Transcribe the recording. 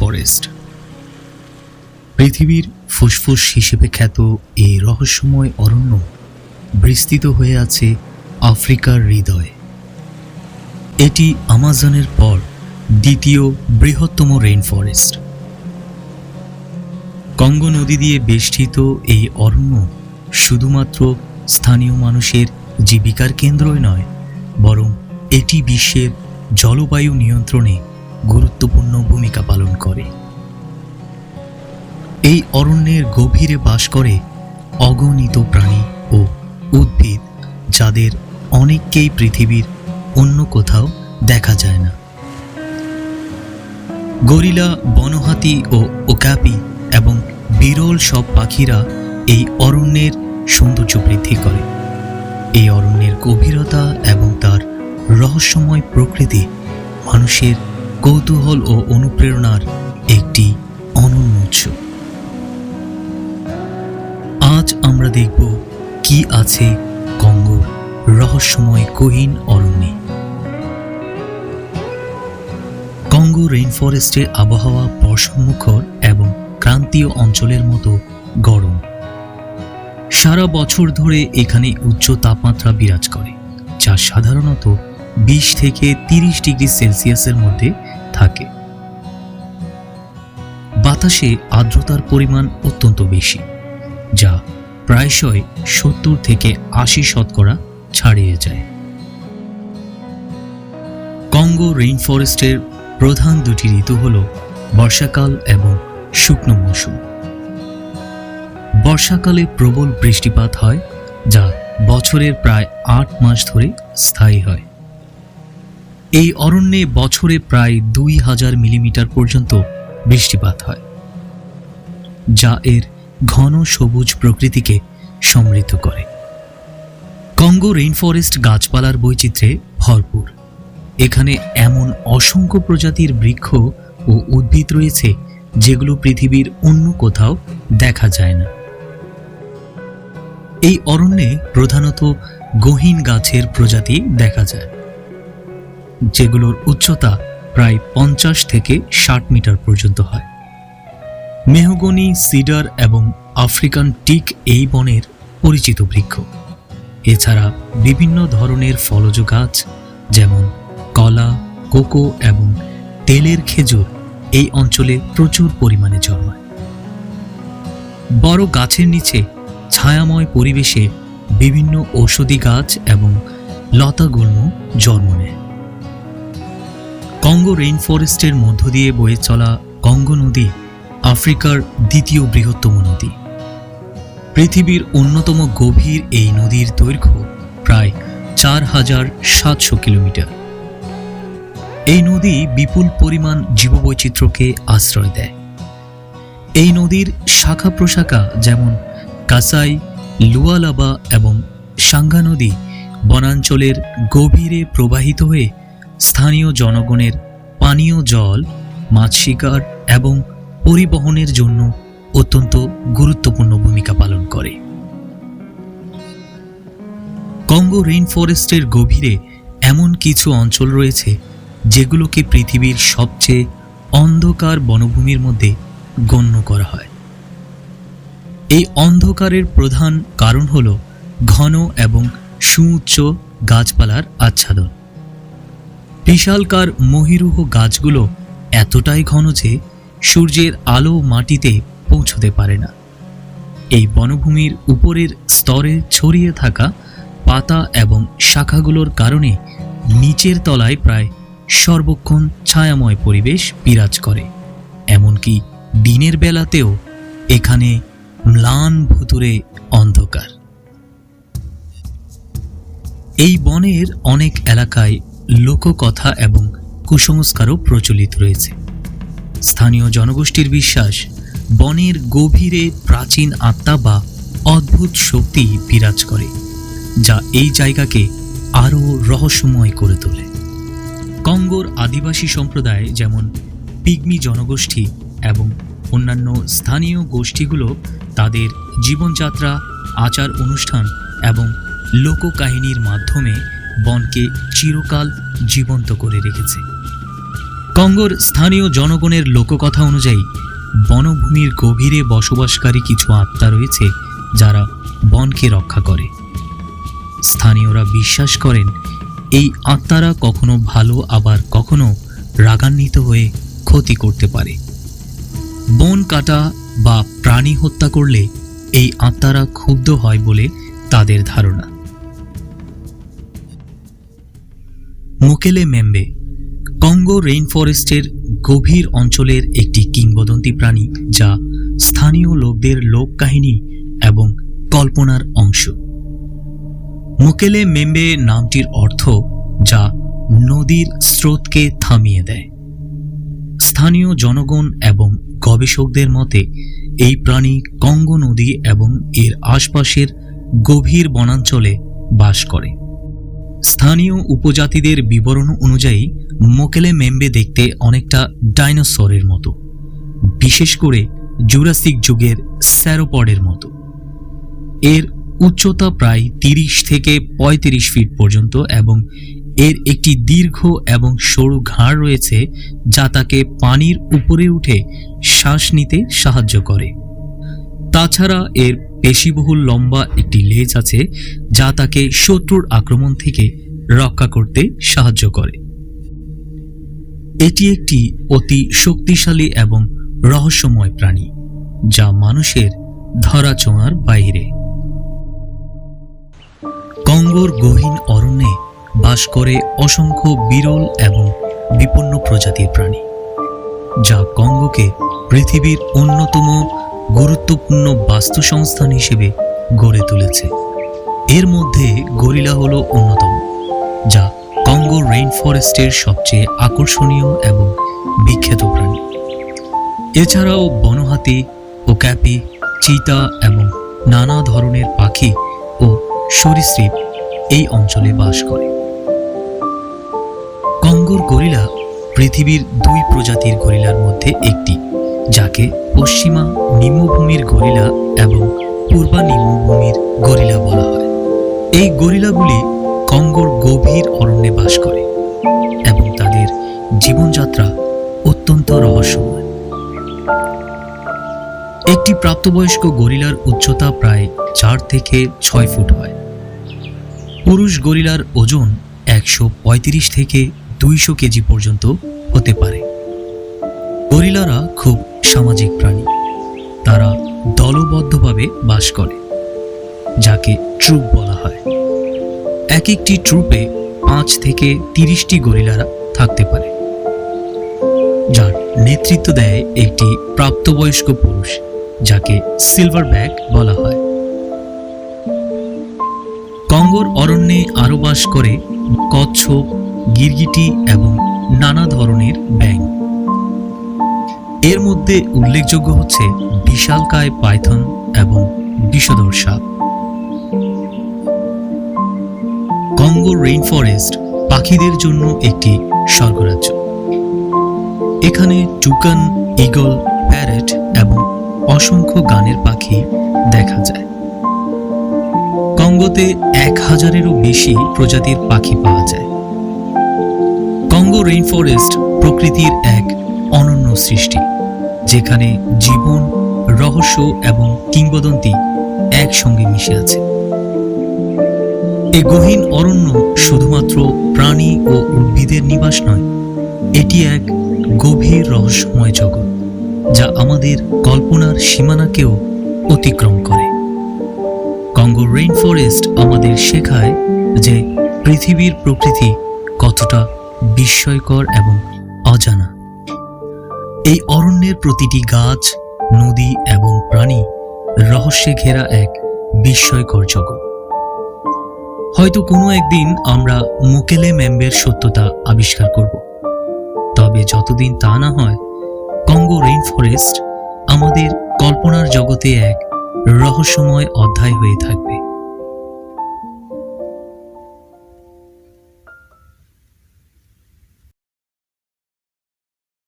Forest. পৃথিবীর ফুসফুস হিসেবে খ্যাত এই রহস্যময় অরণ্য বিস্তৃত হয়ে আছে আফ্রিকার হৃদয়। এটি আমাজনের পর দ্বিতীয় বৃহত্তম রেইন ফরেস্ট কঙ্গো নদী দিয়ে বেষ্টিত এই অরণ্য শুধুমাত্র স্থানীয় মানুষের জীবিকার কেন্দ্রই নয়, বরং এটি বিশ্বের জলবায়ু নিয়ন্ত্রণে গুরুত্বপূর্ণ ভূমিকা পালন করে। এই অরণ্যের গভীরে বাস করে অগণিত প্রাণী ও উদ্ভিদ যাদের অনেককেই পৃথিবীর অন্য কোথাও দেখা যায় না। গরিলা, বনহাতি ও ওকাপি এবং বিরল সব পাখিরা এই অরণ্যের সৌন্দর্য বৃদ্ধি করে। এই অরণ্যের গভীরতা এবং তার রহস্যময় প্রকৃতি মানুষের কৌতূহল ও অনুপ্রেরণার একটি অনন্য উৎস। আজ আমরা দেখব কি আছে কঙ্গোর রহস্যময় গহীন অরণ্যে। কঙ্গো রেইন ফরেস্টের আবহাওয়া বর্ষণমুখর এবং ক্রান্তীয় অঞ্চলের মতো গরম। সারা বছর ধরে এখানে উচ্চ তাপমাত্রা বিরাজ করে, যা সাধারণত বিশ থেকে তিরিশ ডিগ্রি সেলসিয়াসের মধ্যে থাকে। বাতাসে আর্দ্রতার পরিমাণ অত্যন্ত বেশি, যা প্রায়শই সত্তর থেকে আশি শতকরা ছাড়িয়ে যায়। কঙ্গো রেইন ফরেস্টের প্রধান দুটি ঋতু হল বর্ষাকাল এবং শুকনো মৌসুম। বর্ষাকালে প্রবল বৃষ্টিপাত হয়, যা বছরের প্রায় আট মাস ধরে স্থায়ী হয়। এই অরণ্যে বছরে প্রায় দুই হাজার মিলিমিটার পর্যন্ত বৃষ্টিপাত হয়, যা এর ঘন সবুজ প্রকৃতিকে সমৃদ্ধ করে। কঙ্গো রেইন ফরেস্ট গাছপালার বৈচিত্র্যে ভরপুর। এখানে এমন অসংখ্য প্রজাতির বৃক্ষ ও উদ্ভিদ রয়েছে যেগুলো পৃথিবীর অন্য কোথাও দেখা যায় না। এই অরণ্যে প্রধানত গহীন গাছের প্রজাতি দেখা যায়। যেগুলোর উচ্চতা প্রায় পঞ্চাশ থেকে ষাট মিটার পর্যন্ত হয়। মেহগনি, সিডার এবং আফ্রিকান টিক এই বনের পরিচিত বৃক্ষ। এছাড়া বিভিন্ন ধরনের ফলজ গাছ, যেমন কলা, কোকো এবং তেলের খেজুর এই অঞ্চলে প্রচুর পরিমাণে জন্মায়। বড় গাছের নিচে ছায়াময় পরিবেশে বিভিন্ন ঔষধি গাছ এবং লতাগুল্ম জন্ম নেয়। কঙ্গো রেইন ফরেস্টের মধ্য দিয়ে বয়ে চলা কঙ্গো নদী আফ্রিকার দ্বিতীয় বৃহত্তম নদী। পৃথিবীর অন্যতম গভীর এই নদীর দৈর্ঘ্য প্রায় চার হাজার সাতশো কিলোমিটার। এই নদী বিপুল পরিমাণ জীববৈচিত্র্যকে আশ্রয় দেয়। এই নদীর শাখা প্রশাখা যেমন কাসাই, লুয়ালাবা এবং সাঙ্গা নদী বনাঞ্চলের গভীরে প্রবাহিত হয়ে স্থানীয় জনগণের পানীয় জল, মাছ শিকার এবং পরিবহনের জন্য অত্যন্ত গুরুত্বপূর্ণ ভূমিকা পালন করে। কঙ্গো রেইন ফরেস্টের গভীরে এমন কিছু অঞ্চল রয়েছে যেগুলোকে পৃথিবীর সবচেয়ে অন্ধকার বনভূমির মধ্যে গণ্য করা হয়। এই অন্ধকারের প্রধান কারণ হল ঘন এবং সুউচ্চ গাছপালার আচ্ছাদন। বিশালকার মহিরুহ গাছগুলো এতটাই ঘন যে সূর্যের আলো মাটিতে পৌঁছতে পারে না। এই বনভূমির উপরের স্তরে ছড়িয়ে থাকা পাতা এবং শাখাগুলোর কারণে নিচের তলায় প্রায় সর্বক্ষণ ছায়াময় পরিবেশ বিরাজ করে। এমনকি দিনের বেলাতেও এখানে ম্লান ভুতুরে অন্ধকার। এই বনের অনেক এলাকায় লোককথা এবং কুসংস্কারও প্রচলিত রয়েছে। স্থানীয় জনগোষ্ঠীর বিশ্বাস, বনের গভীরে প্রাচীন আত্মা বা অদ্ভুত শক্তি বিরাজ করে, যা এই জায়গাকে আরও রহস্যময় করে তোলে। কঙ্গোর আদিবাসী সম্প্রদায় যেমন পিগমি জনগোষ্ঠী এবং অন্যান্য স্থানীয় গোষ্ঠীগুলো তাদের জীবনযাত্রা আচার অনুষ্ঠান এবং লোককাহিনীর মাধ্যমে বনকে চিরকাল জীবন্ত করে রেখেছে। কঙ্গোর স্থানীয় জনগণের লোককথা অনুযায়ী, বনভূমির গভীরে বসবাসকারী কিছু আত্মা রয়েছে যারা বনকে রক্ষা করে। স্থানীয়রা বিশ্বাস করেন, এই আত্মারা কখনো ভালো, আবার কখনো রাগান্বিত হয়ে ক্ষতি করতে পারে। বন কাটা বা প্রাণী হত্যা করলে এই আত্মারা ক্ষুব্ধ হয় বলে তাদের ধারণা। মুকেলে মেম্বে, কঙ্গো রেইন ফরেস্টের গভীর অঞ্চলের একটি কিংবদন্তি প্রাণী যা স্থানীয় লোকদের লোককাহিনী এবং কল্পনার অংশ। মুকেলে মেম্বে নামটির অর্থ যা নদীর স্রোতকে থামিয়ে দেয়। স্থানীয় জনগণ এবং গবেষকদের মতে, এই প্রাণী কঙ্গো নদী এবং এর আশপাশের গভীর বনাঞ্চলে বাস করে। স্থানীয় উপজাতিদের বিবরণ অনুযায়ী, মোকেলে মেম্বে দেখতে অনেকটা ডাইনোসরের মতো, বিশেষ করে জুরাসিক যুগের স্যারোপডের মতো। এর উচ্চতা প্রায় তিরিশ থেকে ৩৫ ফিট পর্যন্ত এবং এর একটি দীর্ঘ এবং সরু ঘাড় রয়েছে যা তাকে পানির উপরে উঠে শ্বাস নিতে সাহায্য করে। তাছাড়া এর পেশিবহুল লম্বা একটি লেজ আছে যা তাকে শত্রুর আক্রমণ থেকে রক্ষা করতে সাহায্য করে। এটি একটি অতি শক্তিশালী এবং রহস্যময় প্রাণী, যা মানুষের ধরা ধরাছোঁয়ার বাইরে। কঙ্গোর গহীন অরণ্যে বাস করে অসংখ্য বিরল এবং বিপন্ন প্রজাতির প্রাণী, যা কঙ্গোকে পৃথিবীর অন্যতম গুরুত্বপূর্ণ বাস্তুসংস্থান হিসেবে গড়ে তুলেছে। এর মধ্যে গরিলা হলো অন্যতম, যা কঙ্গো রেইন ফরেস্টের সবচেয়ে আকর্ষণীয় এবং বিখ্যাত প্রাণী। এছাড়াও বনহাতি ও ওক্যাপি চিতা এবং নানা ধরনের পাখি ও সরীসৃপ এই অঞ্চলে বাস করে। কঙ্গোর গরিলা পৃথিবীর দুই প্রজাতির গরিলার মধ্যে একটি। যাকে পশ্চিমা নিম্নভূমির গরিলা এবং পূর্বা নিম্নভূমির গরিলা বলা হয়। এই গরিলাগুলি কঙ্গোর গভীর অরণ্যে বাস করে এবং তাদের জীবনযাত্রা অত্যন্ত রহস্যময়। একটি প্রাপ্তবয়স্ক গরিলার উচ্চতা প্রায় চার থেকে ছয় ফুট হয়। পুরুষ গরিলার ওজন একশো পঁয়ত্রিশ থেকে দুইশো কেজি পর্যন্ত হতে পারে। গরিলারা খুব সামাজিক প্রাণী। তারা দলবদ্ধভাবে বাস করে, যাকে ট্রুপ বলা হয়। এক একটি ট্রুপে পাঁচ থেকে তিরিশটি গরিলারা থাকতে পারে। যার নেতৃত্ব দেয় একটি প্রাপ্তবয়স্ক পুরুষ, যাকে সিলভার ব্যাগ বলা হয়। কঙ্গোর অরণ্যে আরও বাস করে কচ্ছপ, গিরগিটি এবং নানা ধরনের ব্যাং এর মধ্যে উল্লেখযোগ্য হচ্ছে বিশালকায় পাইথন এবং বিষধর সাপ। কঙ্গো রেইন ফরেস্ট পাখিদের জন্য একটি স্বর্গরাজ্য। এখানে টুকান ইগল প্যারেট এবং অসংখ্য গানের পাখি দেখা যায়। কঙ্গোতে এক হাজারেরও বেশি প্রজাতির পাখি পাওয়া যায়। কঙ্গো রেইন ফরেস্ট প্রকৃতির এক অনন্য সৃষ্টি। যেখানে জীবন, রহস্য এবং কিংবদন্তি একসঙ্গে মিশে আছে। এই গহীন অরণ্য শুধুমাত্র প্রাণী ও উদ্ভিদের নিবাস নয়, এটি এক গভীর রহস্যময় জগৎ যা আমাদের কল্পনার সীমানাকেও অতিক্রম করে। কঙ্গো রেইন ফরেস্ট আমাদের শেখায় যে পৃথিবীর প্রকৃতি কতটা বিস্ময়কর এবং অজানা। এই অরণ্যের প্রতিটি গাছ, নদী এবং প্রাণী রহস্যে ঘেরা এক বিস্ময়কর জগৎ। হয়তো কোনো একদিন আমরা মুকেলে ম্যাম্বের সত্যতা আবিষ্কার করব। তবে যতদিন তা না হয়, কঙ্গো রেইন ফরেস্ট আমাদের কল্পনার জগতে এক রহস্যময় অধ্যায় হয়ে থাকবে।